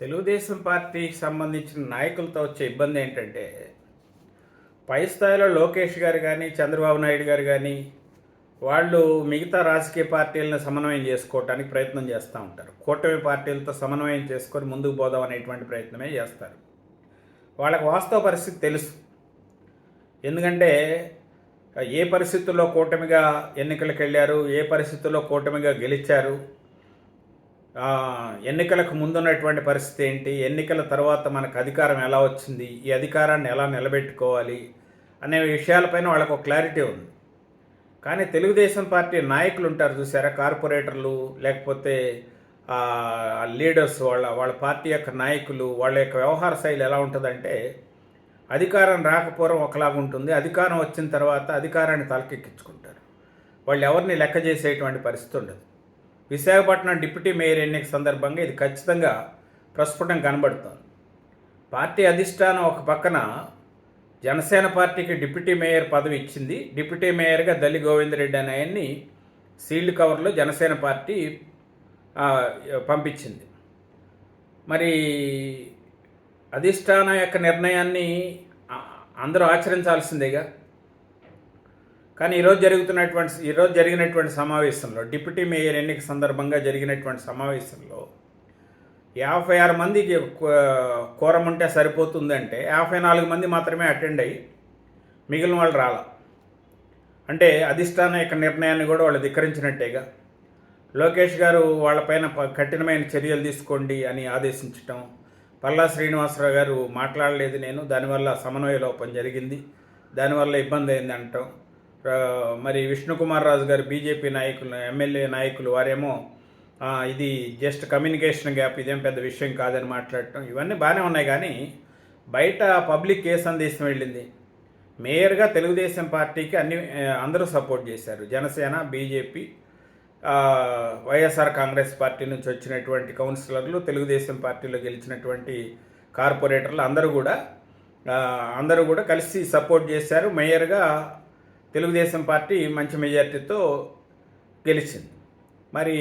తెలుగుదేశం పార్టీకి సంబంధించిన నాయకులతో వచ్చే ఇబ్బంది ఏంటంటే పై స్థాయిలో లోకేష్ గారు కానీ చంద్రబాబు నాయుడు గారు కానీ వాళ్ళు మిగతా రాజకీయ పార్టీలను సమన్వయం చేసుకోవడానికి ప్రయత్నం చేస్తూ ఉంటారు. కూటమి పార్టీలతో సమన్వయం చేసుకొని ముందుకు పోదాం అనేటువంటి ప్రయత్నమే చేస్తారు. వాళ్ళకి వాస్తవ పరిస్థితి తెలుసు. ఎందుకంటే ఏ పరిస్థితుల్లో కూటమిగా ఎన్నికలకు వెళ్ళారు ఏ పరిస్థితుల్లో కూటమిగా గెలిచారు ఎన్నికలకు ముందున్నటువంటి పరిస్థితి ఏంటి? ఎన్నికల తర్వాత మనకు అధికారం ఎలా వచ్చింది? ఈ అధికారాన్ని ఎలా నిలబెట్టుకోవాలి? అనే విషయాలపైన వాళ్ళకు ఒక క్లారిటీ ఉంది. కానీ తెలుగుదేశం పార్టీ నాయకులు ఉంటారు చూసారా? కార్పొరేటర్లు లేకపోతే లీడర్స్ వాళ్ళ వాళ్ళ పార్టీ యొక్క నాయకులు వాళ్ళ యొక్క వ్యవహార శైలి ఎలా ఉంటుందంటే అధికారం రాకపోవడం ఒకలాగా ఉంటుంది. అధికారం వచ్చిన తర్వాత అధికారాన్ని తలకెక్కించుకుంటారు. వాళ్ళు ఎవరిని లెక్క చేసేటువంటి పరిస్థితి ఉండదు. విశాఖపట్నం డిప్యూటీ మేయర్ ఎన్నిక సందర్భంగా ఇది ఖచ్చితంగా ప్రస్ఫుటం కనబడుతోంది. పార్టీ అధిష్టానం ఒక పక్కన జనసేన పార్టీకి డిప్యూటీ మేయర్ పదవి ఇచ్చింది. డిప్యూటీ మేయర్గా దళి గోవిందరెడ్డి అనే ఆయన్ని సీల్డ్ కవర్లో జనసేన పార్టీ పంపించింది. మరి అధిష్టానం యొక్క నిర్ణయాన్ని అందరూ ఆచరించాల్సిందేగా? కానీ ఈరోజు జరుగుతున్నటువంటి ఈరోజు జరిగినటువంటి సమావేశంలో డిప్యూటీ మేయర్ ఎన్నిక సందర్భంగా జరిగినటువంటి సమావేశంలో యాభై ఆరు మందికి కోరం ఉంటే సరిపోతుందంటే యాభై నాలుగు మంది మాత్రమే అటెండ్ అయ్యి మిగిలిన వాళ్ళు రాల. అంటే అధిష్టానం యొక్క నిర్ణయాన్ని కూడా వాళ్ళు ధిక్కరించినట్టేగా. లోకేష్ గారు వాళ్ళపైన ప- కఠినమైన చర్యలు తీసుకోండి అని ఆదేశించటం. పల్లా శ్రీనివాసరావు గారు మాట్లాడలేదు నేను దానివల్ల సమన్వయ లోపం జరిగింది. దానివల్ల ఇబ్బంది అయింది అంటాం. మరి విష్ణుకుమార్ రాజు గారు బీజేపీ నాయకులు ఎమ్మెల్యే నాయకులు వారేమో ఇది జస్ట్ కమ్యూనికేషన్ గ్యాప్ ఇదేం పెద్ద విషయం కాదని మాట్లాడటం ఇవన్నీ బాగానే ఉన్నాయి కానీ బయట పబ్లిక్ ఏ సందేశం వెళ్ళింది? మేయర్గా తెలుగుదేశం పార్టీకి అన్ని అందరూ సపోర్ట్ చేశారు. Janasena BJP YSR Congress party నుంచి వచ్చినటువంటి కౌన్సిలర్లు తెలుగుదేశం పార్టీలో గెలిచినటువంటి కార్పొరేటర్లు అందరూ కూడా అందరూ కూడా కలిసి సపోర్ట్ చేశారు. మేయర్గా తెలుగుదేశం పార్టీ మంచి మెజార్టీతో గెలిచింది. మరి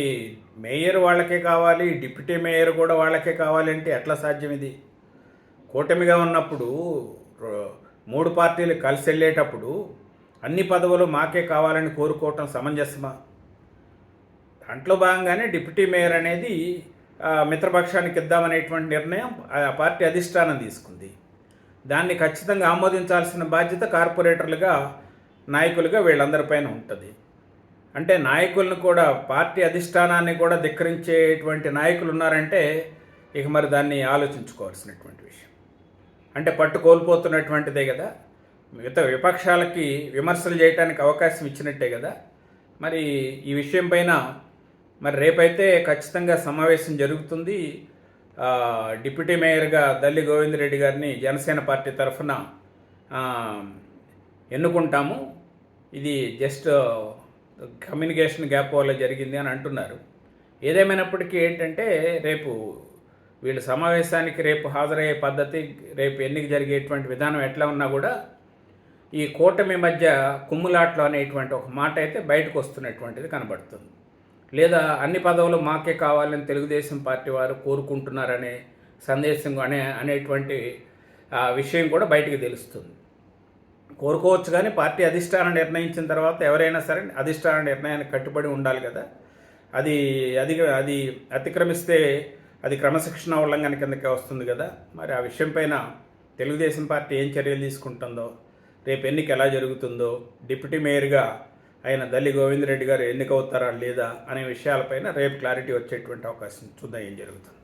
మేయర్ వాళ్ళకే కావాలి డిప్యూటీ మేయర్ కూడా వాళ్ళకే కావాలంటే ఎట్లా సాధ్యం ఇది? కూటమిగా ఉన్నప్పుడు మూడు పార్టీలు కలిసి వెళ్ళేటప్పుడు అన్ని పదవులు మాకే కావాలని కోరుకోవటం సమంజసమా? దాంట్లో భాగంగానే డిప్యూటీ మేయర్ అనేది మిత్రపక్షానికి ఇద్దామనేటువంటి నిర్ణయం ఆ పార్టీ అధిష్టానం తీసుకుంది. దాన్ని ఖచ్చితంగా ఆమోదించాల్సిన బాధ్యత కార్పొరేటర్లుగా నాయకులుగా వీళ్ళందరిపైన ఉంటుంది. అంటే నాయకులను కూడా పార్టీ అధిష్టానాన్ని కూడా ధిక్కరించేటువంటి నాయకులు ఉన్నారంటే ఇక మరి దాన్ని ఆలోచించుకోవాల్సినటువంటి విషయం. అంటే పట్టు కోల్పోతున్నటువంటిదే కదా. మిగతా విపక్షాలకి విమర్శలు చేయడానికి అవకాశం ఇచ్చినట్టే కదా. మరి ఈ విషయం పైన మరి రేపైతే ఖచ్చితంగా సమావేశం జరుగుతుంది. డిప్యూటీ మేయర్గా దల్లి గోవిందరెడ్డి గారిని జనసేన పార్టీ తరఫున ఎన్నుకుంటాము. ఇది జస్ట్ కమ్యూనికేషన్ గ్యాప్ వల్ల జరిగింది అని అంటున్నారు. ఏదేమైనప్పటికీ ఏంటంటే రేపు వీళ్ళు సమావేశానికి రేపు హాజరయ్యే పద్ధతి రేపు ఎన్నిక జరిగేటువంటి విధానం ఎట్లా ఉన్నా కూడా ఈ కూటమి మధ్య కుమ్ములాట్లు అనేటువంటి ఒక మాట అయితే బయటకు వస్తున్నటువంటిది కనబడుతుంది. లేదా అన్ని పదవులు మాకే కావాలని తెలుగుదేశం పార్టీ వారు కోరుకుంటున్నారనే సందేశం అనే అనేటువంటి ఆ, విషయం కూడా బయటికి తెలుస్తుంది. కోరుకోవచ్చు కానీ పార్టీ అధిష్టానం నిర్ణయించిన తర్వాత ఎవరైనా సరే అధిష్టాన నిర్ణయానికి కట్టుబడి ఉండాలి కదా. అది అది అది అతిక్రమిస్తే అది క్రమశిక్షణ ఉల్లంఘన కిందకే వస్తుంది కదా. మరి ఆ విషయం పైన తెలుగుదేశం పార్టీ ఏం చర్యలు తీసుకుంటుందో రేపు ఎన్నిక ఎలా జరుగుతుందో డిప్యూటీ మేయర్గా ఆయన దల్లి గోవిందరెడ్డి గారు ఎన్నికవుతారా లేదా అనే విషయాలపైన రేపు క్లారిటీ వచ్చేటువంటి అవకాశం చూద్దాం ఏం జరుగుతుంది.